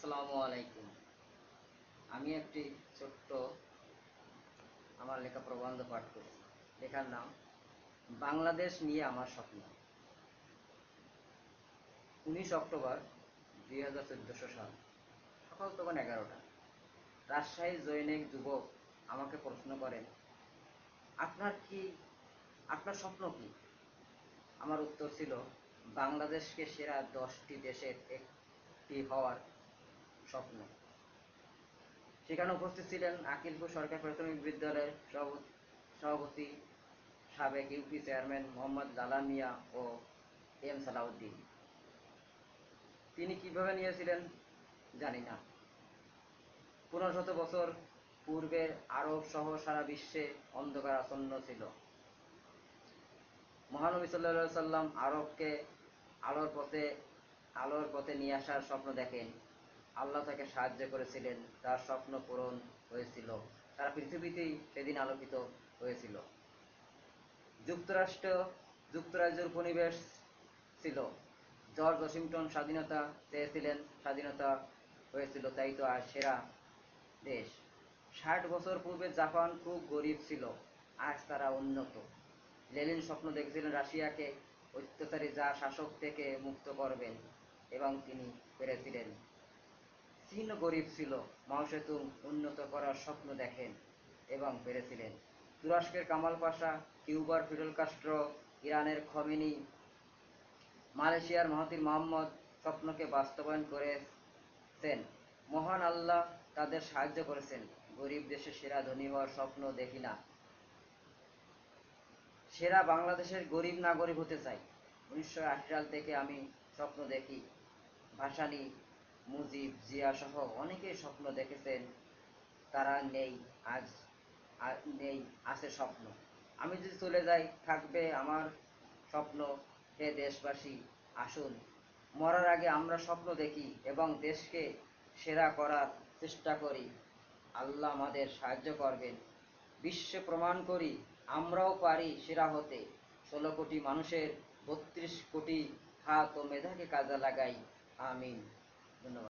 আসসালামু আলাইকুম। আমি একটি ছোট্ট আমার লেখা প্রবন্ধ পাঠ করছি লেখার নাম, বাংলাদেশ নিয়ে আমার স্বপ্ন। উনিশ অক্টোবর দুই হাজার চোদ্দোশো সাল, সকাল তখন এগারোটা। রাজশাহী জৈনিক যুবক আমাকে প্রশ্ন করেন, আপনার কি, আপনার স্বপ্ন কি? আমার উত্তর ছিল, বাংলাদেশকে সেরা দশটি দেশের একটি হওয়ার স্বপ্ন। সেখানে উপস্থিত ছিলেন আকিলপুর সরকারি প্রাথমিক বিদ্যালয়ের সভাপতি- সাবেক ইউপি চেয়ারম্যান মোহাম্মদ লালা মিয়া ও এম সালাউদ্দিন। তিনি কীভাবে নিয়েছিলেন, জানি না। পনেরো শত বছর পূর্বে আরব সহ সারা বিশ্বে অন্ধকার আসন্ন ছিল। মহানবী সাল্লাহ সাল্লাম আরবকে আলোর পথে আলোর পথে নিয়ে আসার স্বপ্ন দেখেন। আল্লাহ তাকে সাহায্য করেছিলেন, তার স্বপ্ন পূরণ হয়েছিল সারা পৃথিবীতেই সেদিন আলোকিত হয়েছিল। যুক্তরাষ্ট্র, যুক্তরাজ্যের উপনিবেশ ছিল। জর্জ ওয়াশিংটন স্বাধীনতা চেয়েছিলেন, স্বাধীনতা হয়েছিল, তাই তো আর সেরা দেশ। ষাট বছর পূর্বে জাপান খুব গরিব ছিল, আজ তারা উন্নত। লেনিন স্বপ্ন দেখেছিলেন রাশিয়াকে অত্যাচারী, যা শাসক থেকে মুক্ত করবেন, এবং তিনি পেরেছিলেন। চীন গরিব ছিল মাও উন্নত করার স্বপ্ন দেখেন এবং পেরেছিলেন। তুরস্কের কামাল পাশা, কিউবার ফিডেল কাস্ট্রো, ইরানের খমেনি, মালয়েশিয়ার মাহাতির মোহাম্মদ স্বপ্নকে বাস্তবায়ন করেছেন। মহান আল্লাহ তাদের সাহায্য করেছেন। গরিব দেশে সেরা ধনী হওয়ার স্বপ্ন দেখি না। সেরা বাংলাদেশের গরিব নাগরিক হতে চাই। উনিশশো আশি সাল থেকে আমি স্বপ্ন দেখি। ভাসানী মুজিব, জিয়া সহ অনেকেই স্বপ্ন দেখেছেন। তারা নেই, আজ নেই, আছে স্বপ্ন। আমি যদি চলে যাই, থাকবে আমার স্বপ্ন। হে দেশবাসী, আসুন। মরার আগে আমরা স্বপ্ন দেখি এবং দেশকে সেরা করার চেষ্টা করি। আল্লাহ আমাদের সাহায্য করবেন। বিশ্বে প্রমাণ করি, আমরাও পারি সেরা হতে। ষোলো কোটি মানুষের বত্রিশ কোটি হাত ও মেধাকে কাজে লাগাই। আমিন। ধন্যবাদ